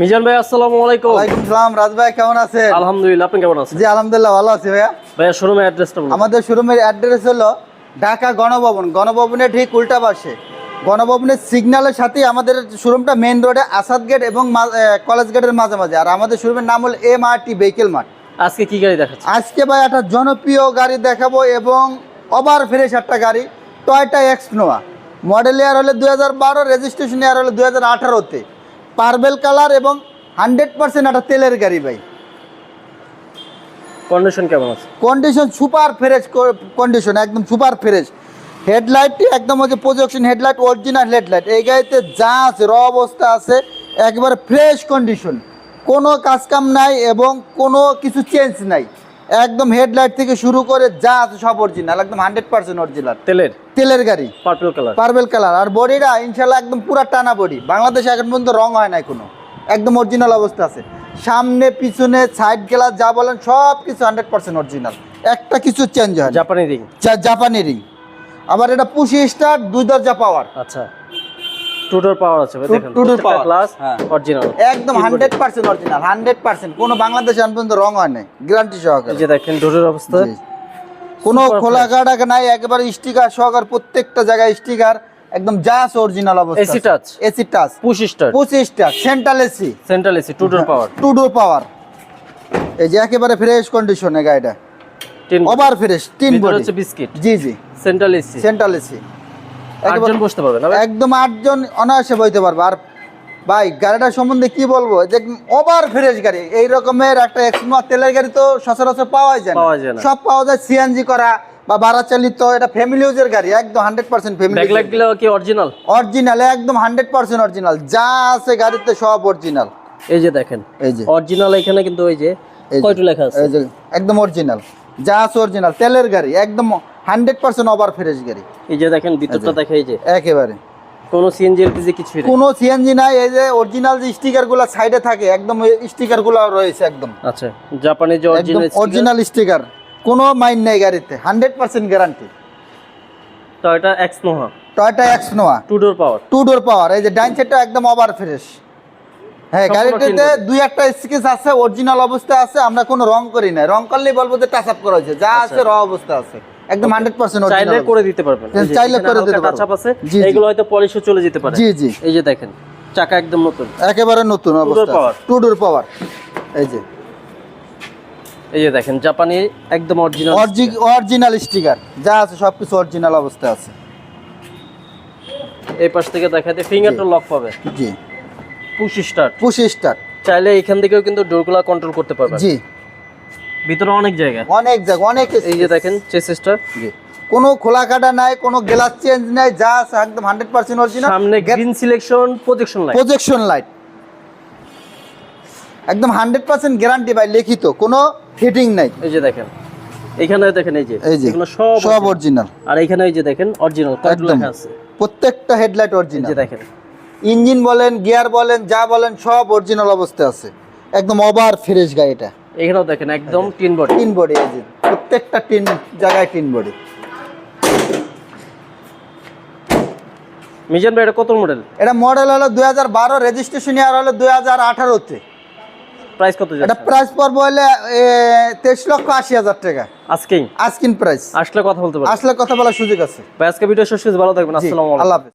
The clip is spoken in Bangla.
মিজান ভাই আসসালামু আলাইকুম। ওয়ালাইকুম সালাম রাজ ভাই কেমন আছেন? আলহামদুলিল্লাহ আপনি কেমন আছেন? জি আলহামদুলিল্লাহ ভালো আছি ভাইয়া। ভাইয়া শোরুমের অ্যাড্রেসটা বলুন। আমাদের শোরুমের অ্যাড্রেস হলো ঢাকা গণভবন। গণভবনের ঠিক উল্টা পাশে। গণভবনের সিগন্যালের সাথে আমাদের শোরুমটা মেইন রোডে আসাদ গেট এবং কলেজ গেটের মাঝে মাঝে আর আমাদের শোরুমের নাম হল এম আর টি ভেহিকেল মাঠ আজকে কি গাড়ি দেখাচ্ছি আজকে ভাই একটা জনপ্রিয় গাড়ি দেখাবো এবং ওভার ফ্রেশ একটা গাড়ি Toyota X Noah model year হলে দু হাজার বারো রেজিস্ট্রেশন ইয়ার হলে দু হাজার আঠারোতে। পার্বেল কালার এবং হান্ড্রেড পার্সেন্ট একটা তেলের গাড়ি ভাই। কন্ডিশন কেমন আছে? কন্ডিশন সুপার ফ্রেশ কন্ডিশন একদম সুপার ফ্রেশ হেডলাইটটি একদম হচ্ছে প্রজেকশন হেডলাইট অরিজিনাল হেডলাইট এই গাড়িতে যা আছে র অবস্থা আছে একবারে ফ্রেশ কন্ডিশন কোনো কাজকাম নাই এবং কোনো কিছু চেঞ্জ নাই। একদম হেডলাইট থেকে শুরু করে যা আছে সব অরিজিনাল একদম হান্ড্রেড পার্সেন্ট অরিজিনাল তেলের? তেলের গাড়ি। পার্পল কালার পার্বেল কালার আর বডিটা ইনশাল্লাহ একদম পুরা টানা বডি। বাংলাদেশে এখন পর্যন্ত রং হয় নাই কোনো। একদম অরিজিনাল অবস্থা আছে। সামনে পিছনে সাইড গ্লাস যা বলেন সব কিছু হান্ড্রেড পার্সেন্ট অরিজিনাল একটা কিছু চেঞ্জ হয়। জাপানি রিং জাপানি রিং আবার এটা পুশি স্টার দুই দরজা পাওয়ার আচ্ছা। টুডোর পাওয়ার আছে ভাই দেখেন door power, গ্লাস। অরিজিনাল একদম hundred percent original hundred percent কোনো বাংলাদেশে পর্যন্ত রং হয় নাই গ্যারান্টি এই সহকারে যে দেখেন ডোরের অবস্থা। কোনো খোলা কাটা নাই একেবারে স্টিকার সহকার প্রত্যেকটা জায়গায় স্টিকার একদম জাস অরিজিনাল অবস্থা। AC touch? AC touch push start push start central AC central AC two door power two door power এই যে একেবারে ফ্রেশ কন্ডিশনে গাড়িটা। ওভার ফ্রেশ তিন বডি হচ্ছে বিস্কিট জি জি। সেন্ট্রাল এসি সেন্ট্রাল এসি আটজন বসতে পারবে একদম আটজন অনায়াসে বইতে পারবে। আর ভাই গাড়িটার সম্বন্ধে কি বলব? যে ওভার ফ্রেশ গাড়ি এই রকমের একটা এক্সনোয়া তেলের গাড়ি তো সচরাচর পাওয়া যায় না। সব পাওয়া যায় সিএনজি করা বা ভাড়া চালিত এটা ফ্যামিলি ইউজের গাড়ি একদম হান্ড্রেড পার্সেন্ট ফ্যামিলি ব্যাকলাইটগুলো কি অরিজিনাল অরিজিনাল একদম হান্ড্রেড পার্সেন্ট অরিজিনাল যা আছে গাড়িতে সব অরিজিনাল এই যে দেখেন এই যে। অরিজিনাল এখানে কিন্তু ওই যে যে, কয়টু লেখা আছে? এই যে একদম অরিজিনাল যা আছে অরিজিনাল তেলের গাড়ি একদম হান্ড্রেড পার্সেন্ট ওভার ফ্রেশ গাড়ি। এই যে দেখেন ভিতরটা দেখে এই যে। একেবারে। কোনো সিএনজি এলপিজি কিছুই কোনো সিএনজি নাই এই যে অরিজিনাল যে স্টিকারগুলো সাইডে থাকে একদম রয়েছে একদম। আচ্ছা জাপানি যে অরিজিনাল অরিজিনাল স্টিকার কোনো মাইন নেই গাড়িতে hundred percent guarantee Toyota X Noah Toyota X Noah two door power two door power এই যে ডাইন সাইডটা একদম ওভার ফ্রেশ হ্যাঁ গাড়িটাতে। দুই একটা স্কেচ আছে অরিজিনাল অবস্থা আছে আমরা কোনো রং করি না রং করলেই বলব যে টাচ আপ করা হয়েছে যা আছে র অবস্থা আছে। একদম হান্ড্রেড পার্সেন্ট আচ্ছা। চাইলে করে দিতে পারবেন। চাইলে করে দিতে পারব। touch আছে জি। হয়তো পলিশও চলে যেতে পারে। জি জি। এই যে দেখেন চাকা একদম নতুন। একেবারে নতুন অবস্থা। টু ডোর পাওয়ার এই যে। এই যে দেখেন জাপানি একদম অরিজিনাল অরিজিনাল স্টিকার যা আছে সবকিছু অরিজিনাল অবস্থা আছে। এই পাশ থেকে দেখাতে ফিঙ্গারটা লক পাবে। জি। পুশ স্টার্ট পুশ স্টার চাইলে এখান থেকেও কিন্তু ডোরগুলো কন্ট্রোল করতে পারবেন। জি। ভিতরে অনেক জায়গা অনেক জায়গা অনেক এই যে দেখেন চেসিসটা জি। কোনো খোলা কাটা নাই কোনো গ্লাস চেঞ্জ নাই যা একদম হান্ড্রেড পার্সেন্ট অরিজিনাল সামনে green selection projection light projection light একদম হান্ড্রেড পার্সেন্ট গ্যারান্টি ভাই লিখিত কোনো ফিটিং নাই। এই যে দেখেন এখানে দেখেন এই যে এই এগুলো সব সব অরিজিনাল আর এখানে এই যে দেখেন অরিজিনাল একদম। লেখা আছে। প্রত্যেকটা হেডলাইট এই অরিজিনাল যে দেখেন। ইঞ্জিন বলেন গিয়ার বলেন যা বলেন সব অরিজিনাল অবস্থা আছে। একদম ওভার ফ্রেশ গাড়িটা। এখানেও দেখেন একদম টিন বডি। টিন বডি এই যে প্রত্যেকটা টিন জায়গায় টিন বডি। মিজান ভাই এটা কত মডেল এটা মডেল হলো দুই হাজার বারো রেজিস্ট্রেশন ইয়ার হলো দুই হাজার আঠারোতে। প্রাইস কত এটা প্রাইস পড়বে হলে তেইশ লক্ষ আশি হাজার টাকা। আজকেই আস্কিন প্রাইস আসলে কথা বলতে পারবেন আসলে কথা বলার সুযোগ আছে। ভাই আজকে ভিডিও শেষ ভালো থাকবেন আসসালামু আলাইকুম। আল্লাহ